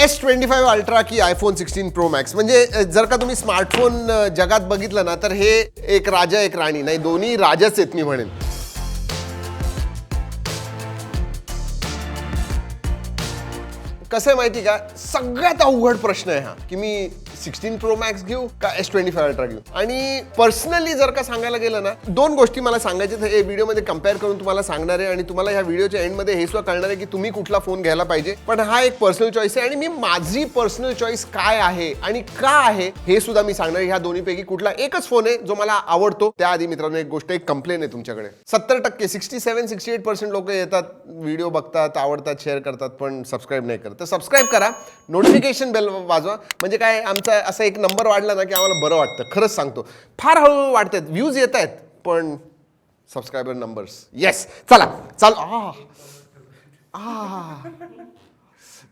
S twenty five ultra की iPhone sixteen pro max म्हणजे जर का तुम्ही स्मार्टफोन जगात बघितलं ना तर हे एक राजा एक राणी. नाही दोन्ही राजाच आहेत मी म्हणेन. कसं आहे माहिती का? सगळ्यात अवघड प्रश्न आहे हा की मी सिक्स्टीन प्रो मॅक्स घेऊ का एस ट्वेंटी फाय अल्ट्रा घेऊ? आणि पर्सनली जर का सांगायला गेलं ना दोन गोष्टी मला सांगायच्या हे व्हिडिओमध्ये कंपेअर करून तुम्हाला सांगणार आहे आणि तुम्हाला ह्या व्हिडिओच्या एंडमध्ये हे सुद्धा कळणार आहे की तुम्ही कुठला फोन घ्यायला पाहिजे. पण हा एक पर्सनल चॉईस आहे आणि मी माझी पर्सनल चॉईस काय आहे आणि का आहे हे सुद्धा मी सांगणार आहे. ह्या दोन्हीपैकी कुठला एकच फोन आहे जो मला आवडतो. त्याआधी मित्रांनो एक गोष्ट एक कंप्लेन आहे तुमच्याकडे. सत्तर टक्के sixty seven sixty eight percent लोक येतात व्हिडिओ बघतात आवडतात शेअर करतात पण सबस्क्राईब नाही करत. तर सबस्क्राईब करा. नोटिफिकेशन बेल वाजवा. म्हणजे काय आमचं असा एक नंबर वाढला ना की आम्हाला बरं वाटतं. खरंच सांगतो. फार हळूहळू वाढतात. व्ह्यूज येत आहेत पण सबस्क्रायबर नंबर्स येस चला. चाल आ. आ.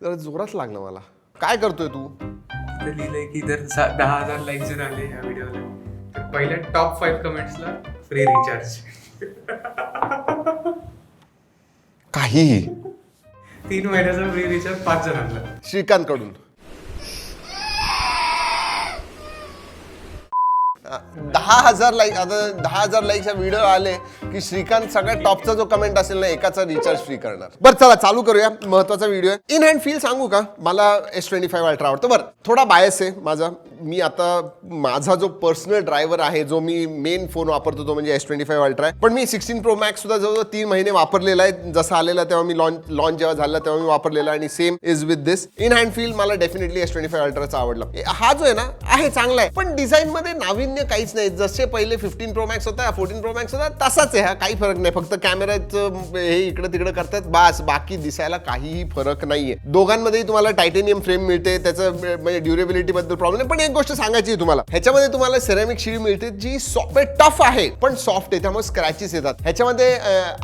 जरा जोरात लागलं मला. काय करतोय तू? तर लिहिलंय की जर सा- दहा हजार लाईक जर आले या व्हिडिओला तर पहिल्या टॉप फाईव्ह कमेंट्सला फ्री रिचार्ज काहीही. तीन महिन्याचा फ्री रिचार्ज पाच जणांना. श्रीकांत दहा हजार लाईक आता दहा हजार लाईकच्या व्हिडिओ आले की श्रीकांत सगळ्यात टॉपचा जो कमेंट असेल ना एकाचा रिचार्ज फ्री करणार. बरं चला चालू करूया. महत्त्वाचा व्हिडिओ आहे. इन हँड फील सांगू का? मला एस ट्वेंटी फाईव्ह अल्ट्रा आवडतो. बरं थोडा बायस आहे माझा. मी आता माझा जो पर्सनल ड्रायव्हर आहे जो मी मेन फोन वापरतो तो म्हणजे एस ट्वेंटी फाईव्ह अल्ट्रा आहे. पण मी सिक्स्टीन प्रो मॅक्स सुद्धा जवळजवळ तीन महिने वापरलेला आहे. जसा आलेला तेव्हा मी लॉन्च लॉन्च जेव्हा झाला तेव्हा मी वापरलेला आणि same is with this in hand feel मला डेफिनेटली एस ट्वेंटी फाईव्ह अल्ट्राचा आवडला. हा जो आहे ना आहे चांगला आहे. पण डिझाईनमध्ये नाविन्य नाविन्य काहीच नाही. जसे पहिले फिफ्टीन प्रो मॅक्स होता फोर्टीन प्रो मॅक्स होता तसाच आहे हा. काही फरक नाही. फक्त कॅमेऱ्याचं हे इकडे तिकडं करतात. बास बाकी दिसायला काहीही फरक नाहीये. दोघांमध्ये तुम्हाला टायटेनियम फ्रेम मिळते. त्याचं म्हणजे ड्युरेबिलिटी बद्दल प्रॉब्लेम पण एक गोष्ट सांगायची आहे तुम्हाला. ह्याच्यामध्ये तुम्हाला सेरेमिक शिडी मिळते जी सॉफ्ट म्हणजे टफ आहे. पण सॉफ्ट आहे. त्यामुळे स्क्रॅचेस येतात. ह्याच्यामध्ये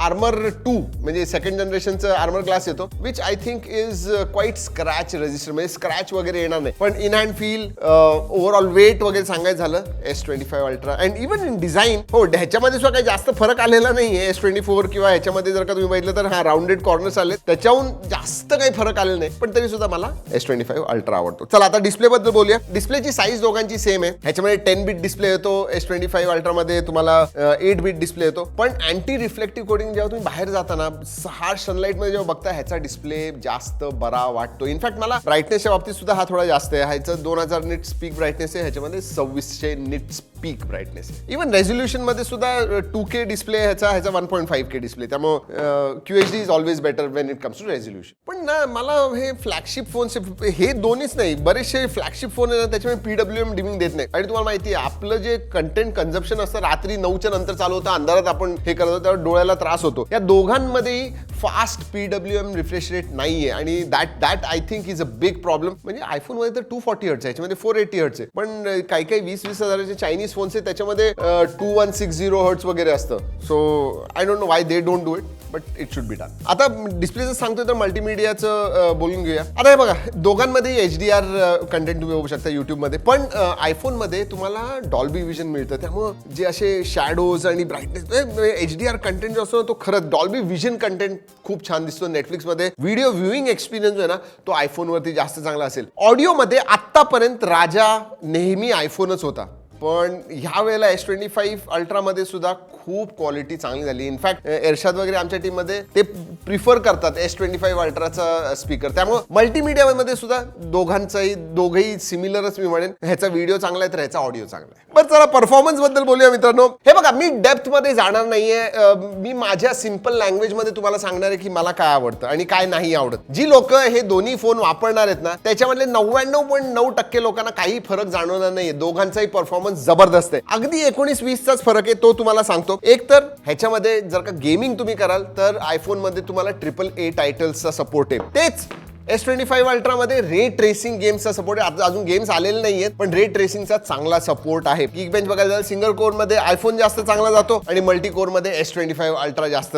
आर्मर टू म्हणजे सेकंड जनरेशनचं आर्मर ग्लास येतो which I think is quite scratch resistant म्हणजे स्क्रॅच वगैरे येणार नाही. पण in hand feel overall weight वगैरे सांगायचं झालं S twenty five ultra and even in design हो ह्याच्यामध्ये सुद्धा काही जास्त फरक आलेला नाही आहे एस ट्वेंटी फोर किंवा ह्याच्यामध्ये जर का तुम्ही बघितलं तर हा राऊंडेड कॉर्नर्स आले त्याच्याहून जास्त काही फरक आलेला नाही पण तरी सुद्धा मला एस ट्वेंटी फाईव्ह अल्ट्रा आवडतो. चला आता डिस्प्ले बद्दल बोलूया. डिस्प्लेची साईज दोघांची सेम आहे. ह्याच्यामध्ये टेन बीट डिस्प्ले येतो एस ट्वेंटी फाईव्ह अल्ट्रामध्ये तुम्हाला एट बीट डिस्प्ले येतो. पण अँटी रिफ्लेक्टिव्ह कोटिंग जेव्हा तुम्ही बाहेर जाताना हार्ड सनलाईटमध्ये जेव्हा बघता ह्याचा डिस्प्ले जास्त बरा वाटतो. इनफॅक्ट मला ब्राईटनेसच्या बाबतीत सुद्धा हा थोडा जास्त आहे. ह्याचं दोन हजार निट्स स्पीक ब्राईटनेस आहे. ह्याच्यामध्ये सव्वीसशे निट्स स्पीक ब्राईटनेस इव्हन रेझोल्युशनमध्ये सुद्धा टू के डिस्प्ले ह्याचा. ह्याचा one point five K display त्यामुळे Q H D is always better when it comes to resolution पण ना मला हे फ्लॅगशिप फोन्स हे दोन्हीच नाही. बरेचसे फ्लॅगशिप फोन आहे ना त्याच्यामुळे पीडब्ल्यू एम डिमिंग देत नाही. आणि तुम्हाला माहिती आहे आपलं जे कंटेंट कन्झप्शन असतं रात्री नऊच्या नंतर चालू होतं अंधारात आपण हे करतो त्यावर डोळ्याला त्रास होतो. या दोघांमध्येही fast P W M refresh rate आहे आणि that that I think is a big problem म्हणजे आयफोनमध्ये तर टू फॉर्टी हर्ट्स आहे याच्यामध्ये फोर एटी हर्ट्स आहे. पण काही काही वीस वीस हजाराचे चायनीज फोन्स आहेत त्याच्यामध्ये two one six zero hertz वगैरे असतं. So I don't know why they don't do it but it should be done आता डिस्प्लेचं सांगतोय तर मल्टीमीडियाचं बोलून घेऊया. आता हे बघा दोघांमध्ये एच डी आर कंटेंट तुम्ही बघू शकता युट्यूबमध्ये पण आयफोनमध्ये तुम्हाला डॉल्बी विजन मिळतं. त्यामुळं जे असे शॅडोज आणि brightness H D R content जो असतो ना तो खरंच डॉल्बी विजन कंटेंट खूप छान दिसतो नेटफ्लिक्समध्ये व्हिडिओ व्ह्युईंग एक्सपिरियन्स आहे ना तो आयफोनवरती जास्त चांगला असेल. ऑडिओमध्ये आत्तापर्यंत राजा नेहमी आयफोनच होता. पण ह्या वेळेला एस ट्वेंटी फाईव्ह अल्ट्रामध्ये सुद्धा खूप क्वालिटी चांगली झाली. इनफॅक्ट एरशाद वगैरे आमच्या टीममध्ये ते प्रिफर करतात एस ट्वेंटी फाईव्ह अल्ट्राचा स्पीकर त्यामुळे मल्टीमिडियामध्ये सुद्धा दोघांचाही दोघंही सिमिलरच मी म्हणेन. ह्याचा व्हिडिओ चांगला आहे तर ह्याचा ऑडिओ चांगला आहे. बरं चला परफॉर्मन्सबद्दल बोलूया मित्रांनो. हे बघा मी डेप्थमध्ये जाणार नाहीये. मी माझ्या सिंपल लँग्वेजमध्ये तुम्हाला सांगणार आहे की मला काय आवडतं आणि काय नाही आवडत. जी लोक हे दोन्ही फोन वापरणार आहेत ना त्याच्यामधले नव्याण्णव पॉईंट नऊ टक्के लोकांना काही फरक जाणवणार नाहीये. दोघांचाही परफॉर्मन्स जबरदस्त आहे. अगदी एकोणीस वीसचाच फरक आहे तो तुम्हाला सांगतो. एक तर ह्याच्यामध्ये जर का गेमिंग तुम्ही कराल तर आयफोनमध्ये तुम्हाला ट्रिपल ए टायटल्सचा सपोर्ट आहे. तेच एस ट्वेंटी फाईव्ह अल्ट्रामध्ये रे ट्रेसिंग गेम्सचा सपोर्ट आहे. आता अजून गेम्स आलेले नाही आहेत पण रे ट्रेसिंगचा चांगला सपोर्ट आहे. किक बेंच बघायला झालं सिंगल कोरमध्ये आयफोन जास्त चांगला जातो आणि मल्टी कोरमध्ये एस ट्वेंटी फाईव्ह अल्ट्रा जास्त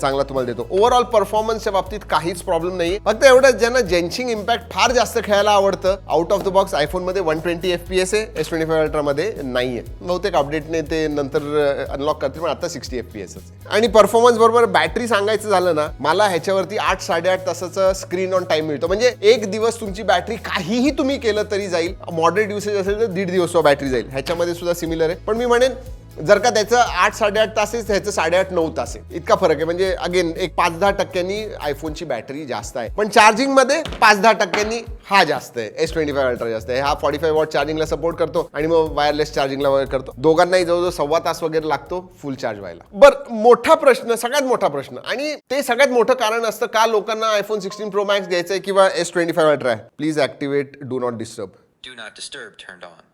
चांगला तुम्हाला देतो. ओव्हरऑल परफॉर्मन्सच्या बाबतीत काहीच प्रॉब्लेम नाही फक्त एवढं ज्यांना जेन्शिंग इम्पॅक्ट फार जास्त खेळायला आवडतं out of the box आयफोनमध्ये one twenty F P S आहे एस ट्वेंटी फाईव्ह अल्ट्रामध्ये नाही आहे बहुतेक अपडेटने ते नंतर अनलॉक करतील पण आता सिक्स्टी एफ पी एस आणि परफॉर्मन्स बरोबर बॅटरी सांगायचं झालं ना मला ह्याच्यावरती आठ साडेआठ तासाचं स्क्रीन ऑन टाईम मिळतो. म्हणजे एक दिवस तुमची बॅटरी काहीही तुम्ही केलं तरी जाईल. मॉडरेट युसेज असेल तर दीड दिवस बॅटरी जाईल. ह्याच्यामध्ये सुद्धा सिमिलर आहे. पण मी म्हणेन जर का त्याचं आठ साडेआठ तास आहे त्याचं साडेआठ नऊ तास. आहे इतका फरक आहे. म्हणजे अगेन एक पाच दहा टक्क्यांनी आयफोनची बॅटरी जास्त आहे. पण चार्जिंगमध्ये पाच दहा टक्क्यांनी हा जास्त आहे. एस ट्वेंटी फाय अल्ट्रा जास्त आहे. हा फॉर्टी फाय वॉट चार्जिंगला सपोर्ट करतो आणि मग वायरलेस चार्जिंगला वगैरे करतो. दोघांनाही जवळजवळ सव्वा तास वगैरे लागतो फुल चार्ज व्हायला. बरं मोठा प्रश्न सगळ्यात मोठा प्रश्न आणि ते सगळ्यात मोठं कारण असतं का लोकांना आयफोन सिक्स्टीन प्रो मॅक्स घ्यायचं आहे किंवा एस ट्वेंटी फाय अल्ट्रा आहे? Please activate do not disturb do not disturb turn on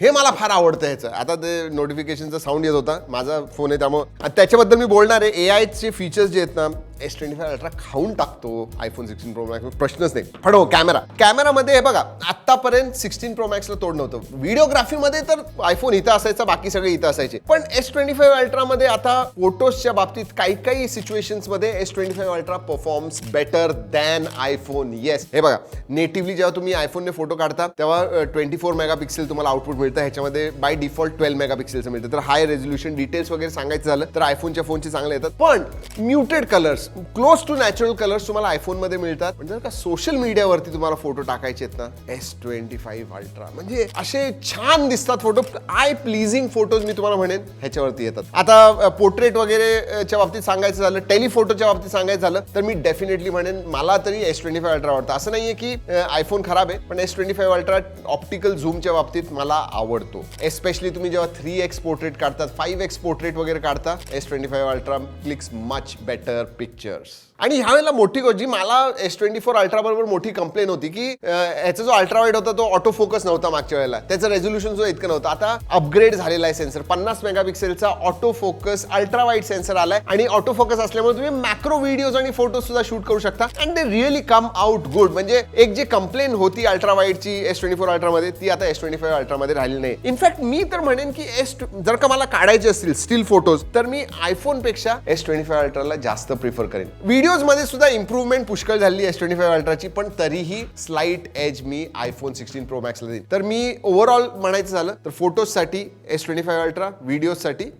हे मला फार आवडतं ह्याचं. आता ते नोटिफिकेशनचा साऊंड येत होता. माझा फोन आहे त्यामुळं त्याच्याबद्दल मी बोलणार आहे. ए आयचे फीचर्स जे आहेत ना एस ट्वेंटी फाय अल्ट्रा खाऊन टाकतो आयफोन सिक्स्टीन प्रो मॅक्स प्रश्नच नाही. पण हो कॅमेरा कॅमेरामध्ये हे बघा आतापर्यंत सिक्स्टीन प्रो मॅक्सला तोड नव्हतं. व्हिडिओग्राफीमध्ये तर आयफोन इथं असायचा बाकी सगळे इथं असायचे. पण एस ट्वेंटी फाईव्ह अल्ट्रामध्ये आता फोटोजच्या बाबतीत काही काही सिच्युएशन्समध्ये S twenty five ultra performs better than iPhone yes हे बघा नेटिव्हली जेव्हा तुम्ही आयफोनने फोटो काढता तेव्हा ट्वेंटी फोर मेगा पिक्सेल तुम्हाला आउटपुट मिळतं. ह्याच्यामध्ये बाय डिफॉल्ट ट्वेल्व मेगा पिक्सेलचं मिळतं तर हाय रेझोल्युशन डिटेल्स वगैरे सांगायचं झालं तर आयफोनच्या फोनचे चांगले येतात. पण muted colours close to natural colours तुम्हाला आयफोनमध्ये मिळतात. म्हणजे जर का सोशल मीडियावरती तुम्हाला फोटो टाकायचे आहेत ना एस ट्वेंटी फाईव्ह अल्ट्रा म्हणजे असे छान दिसतात फोटो आय प्लीजिंग फोटोज मी तुम्हाला म्हणेन ह्याच्यावरती येतात. आता पोर्ट्रेट वगैरेच्या बाबतीत सांगायचं झालं टेलिफोटोच्या बाबतीत सांगायचं झालं तर मी डेफिनेटली म्हणेन मला तरी एस ट्वेंटी फाईव्ह अल्ट्रा आवडतं. असं नाहीये की आयफोन खराब आहे पण S twenty five ultra optical झूमच्या बाबतीत मला आवडतो. एस्पेशली तुम्ही जेव्हा थ्री एक्स पोर्ट्रेट काढतात फाईव्ह एक्स पोर्ट्रेट वगैरे काढता S twenty five ultra clicks much better pick pictures आणि ह्या वेळेला मोठी गोष्ट जी मला एस ट्वेंटी फोर अल्ट्रा बरोबर मोठी कंप्लेन होती की ह्याचा जो अल्ट्रा वाईट होता तो ऑटो फोकस नव्हता मागच्या वेळेला. त्याचं रेझोल्युशन जो इतकं नव्हतं. आता अपग्रेड झालेला आहे सेन्सर पन्नास मेगापिक्सेलचा auto focus ultra wide sensor आलाय आणि ऑटो फोकस असल्यामुळे तुम्ही मॅक्रो व्हिडिओज आणि फोटो सुद्धा शूट करू शकता. And they really come out good म्हणजे एक जी कंप्लेन होती अल्ट्रा वाईटची एस ट्वेंटी फोर अल्ट्रामध्ये ती आता एस ट्वेंटी फाईव्ह अल्ट्रामध्ये राहिली नाही. इनफॅक्ट मी तर म्हणेन की एस जर का मला काढायचे असतील स्टील फोटोज तर मी आयफोनपेक्षा एस ट्वेंटी फाईव्ह अल्ट्राला जास्त प्रिफर करेन. व्हिडिओजमध्ये सुद्धा इम्प्रूव्हमेंट पुष्कळ झाली एस ट्वेंटी फाईव्ह अल्ट्राची पण तरीही स्लाईट एज मी आयफोन सिक्स्टीन प्रो मॅक्सला देईन. तर मी ओव्हरऑल म्हणायचं झालं तर फोटोजसाठी एस ट्वेंटी फाईव्ह अल्ट्रा व्हिडिओजसाठी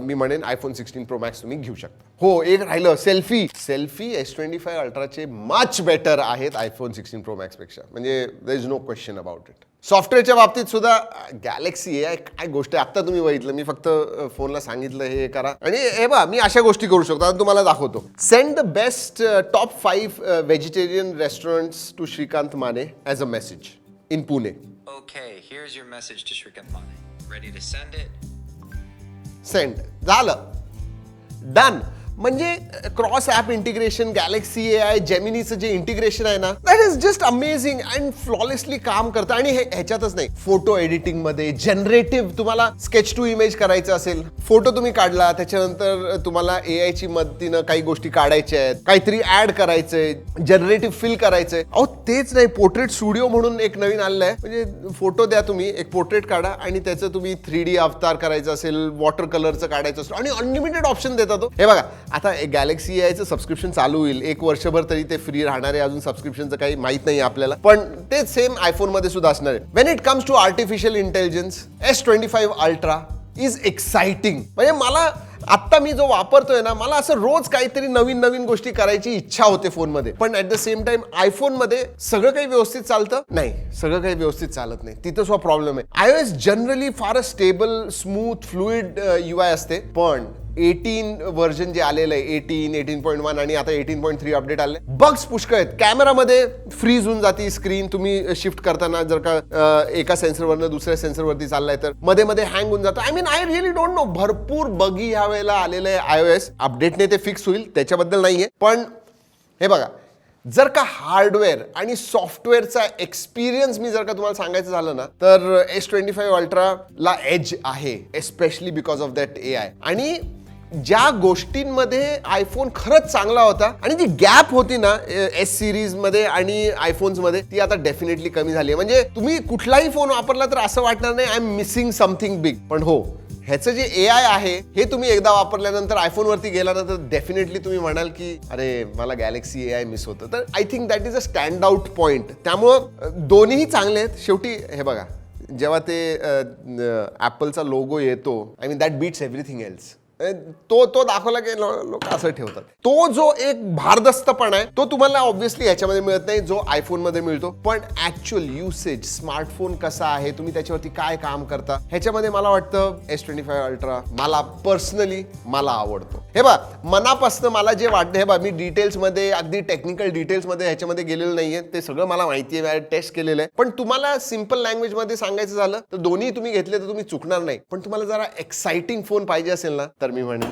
मी म्हणेन आयफोन सिक्स्टीन प्रो मॅक्स तुम्ही घेऊ शकता. हो एक राहिलं selfie selfie S twenty five अल्ट्राचे much better आहेत आयफोन सिक्स्टीन प्रो मॅक्सपेक्षा. म्हणजे the is no question about it सॉफ्टवेअरच्या बाबतीत सुद्धा गॅलेक्सी आहे काय गोष्ट आहे. आत्ता तुम्ही बघितलं मी फक्त फोनला सांगितलं हे करा. आणि हे बा मी अशा गोष्टी करू शकतो. आता तुम्हाला दाखवतो. Send the best top five vegetarian restaurants to Shrikant Mane as a message in Pune Okay, here's your message to Shrikant Mane. Ready to send it? Send झालं. डन म्हणजे cross app integration Galaxy A I जेमिनीचं जे integration आहे ना that is just amazing and flawlessly काम करतं. आणि हे ह्याच्यातच नाही फोटो एडिटिंगमध्ये जनरेटिव्ह तुम्हाला स्केच टू इमेज करायचं असेल फोटो तुम्ही काढला त्याच्यानंतर तुम्हाला ए आयची मदतीनं काही गोष्टी काढायच्या आहेत काहीतरी ऍड करायचंय जनरेटिव्ह फिल करायचंय. अहो तेच नाही पोर्ट्रेट स्टुडिओ म्हणून एक नवीन आलेलं आहे म्हणजे फोटो द्या तुम्ही एक पोर्ट्रेट काढा आणि त्याचं तुम्ही थ्री डी अवतार करायचं असेल वॉटर कलरचं काढायचं असेल आणि अनलिमिटेड ऑप्शन देतात तो हे बघा आता गॅलेक्सी आयचं सबस्क्रिप्शन चालू होईल. एक वर्षभर तरी ते फ्री राहणार आहे अजून सबस्क्रिप्शनचं काही माहीत नाही आपल्याला. पण ते सेम आयफोनमध्ये सुद्धा असणार आहे. When it comes to artificial intelligence S twenty five ultra is exciting म्हणजे मला आत्ता मी जो वापरतोय ना मला असं रोज काहीतरी नवीन नवीन गोष्टी करायची इच्छा होते फोनमध्ये. पण ऍट द सेम टाइम आयफोनमध्ये सगळं काही व्यवस्थित चालतं? नाही. सगळं काही व्यवस्थित चालत नाही. तिथंच हा प्रॉब्लेम आहे. आय एस जनरली फार stable smooth fluid U I असते. पण एटीन व्हर्जन जे आलेलं आहे एटीन एटीन पॉईंट वन आणि आता एटीन पॉईंट थ्री अपडेट आले बग्स पुष्कळ आहेत. कॅमेरामध्ये फ्रीज होऊन जाते स्क्रीन तुम्ही शिफ्ट करताना जर का एका सेन्सरवरनं दुसऱ्या सेन्सरवरती चाललाय तर मध्ये मध्ये हँग होऊन जातं. I mean I really don't know भरपूर बगी ह्या वेळेला आलेलं आहे आय ओ एस अपडेटने ते फिक्स होईल. त्याच्याबद्दल नाहीये. पण हे बघा जर का हार्डवेअर आणि सॉफ्टवेअरचा एक्सपिरियन्स मी जर का तुम्हाला सांगायचं झालं ना तर एस ट्वेंटी फाईव्ह अल्ट्राला एज आहे especially because of that A I आणि ज्या गोष्टींमध्ये आयफोन खरंच चांगला होता आणि जी गॅप होती ना एस सिरीजमध्ये आणि आयफोन्समध्ये ती आता डेफिनेटली कमी झाली आहे. म्हणजे तुम्ही कुठलाही फोन वापरला तर असं वाटणार नाही I am missing something big पण हो ह्याचं जे ए आय आहे हे तुम्ही एकदा वापरल्यानंतर आयफोन वरती गेल्यानंतर डेफिनेटली तुम्ही म्हणाल की अरे मला गॅलेक्सी ए आय मिस होतं. तर I think that is a stand out point त्यामुळं दोन्हीही चांगले आहेत. शेवटी हे बघा जेव्हा ते ॲपलचा लोगो येतो I mean that beats everything else तो तो दाखवला की लोक असं ठेवतात. तो जो एक भारदस्तपणा आहे तो तुम्हाला ऑब्व्हियसली ह्याच्यामध्ये मिळत नाही जो आयफोनमध्ये मिळतो. पण ऍक्च्युअल युसेज स्मार्टफोन कसा आहे तुम्ही त्याच्यावरती काय काम करता ह्याच्यामध्ये मला वाटतं एस ट्वेंटी फाईव्ह अल्ट्रा मला पर्सनली मला आवडतो. हे बा मनापासून मला जे वाटतं हे बा मी डिटेल्समध्ये अगदी टेक्निकल डिटेल्समध्ये ह्याच्यामध्ये गेलेलो नाहीये. ते सगळं मला माहिती आहे टेस्ट केलेलं आहे. पण तुम्हाला सिंपल लँग्वेजमध्ये सांगायचं झालं तर दोन्ही तुम्ही घेतले तर तुम्ही चुकणार नाही. पण तुम्हाला जरा एक्साइटिंग फोन पाहिजे असेल ना तर मी म्हणेन.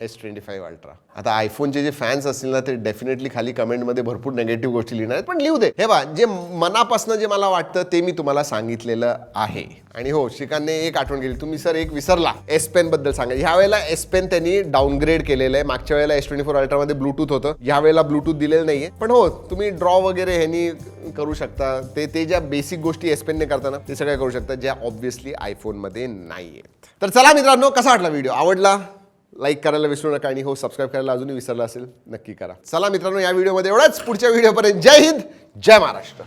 एस ट्वेंटी फाईव्ह अल्ट्रा आता आयफोनचे जे फॅन्स असतील ना ते डेफिनेटली खाली कमेंटमध्ये भरपूर नेगेटिव्ह गोष्टी लिहिणार आहेत. पण लिहू दे. हे बा जे मनापासून जे मला वाटतं ते मी तुम्हाला सांगितलेलं आहे. आणि हो श्रीकांतने एक आठवण केली. तुम्ही सर एक विसरला एस पेन बद्दल सांगा. ह्या वेळेला एस पेन त्यांनी डाऊनग्रेड केलेलं आहे. मागच्या वेळेला एस ट्वेंटी फोर अल्ट्रामध्ये ब्लूटूथ होतं. ह्या वेळेला ब्लूटूथ दिलेलं नाहीये. पण हो तुम्ही ड्रॉ वगैरे ह्यानी करू शकता. ते ते ज्या बेसिक गोष्टी एस पेनने करताना ते सगळ्या करू शकता ज्या ऑब्व्हियसली आयफोनमध्ये नाही आहेत तर चला मित्रांनो कसा वाटला व्हिडिओ आवडला? लाईक करायला विसरू नका आणि हो सबस्क्राईब करायला अजूनही विसरला असेल नक्की करा. चला मित्रांनो या व्हिडिओमध्ये एवढाच. पुढच्या व्हिडिओपर्यंत जय हिंद जय महाराष्ट्र.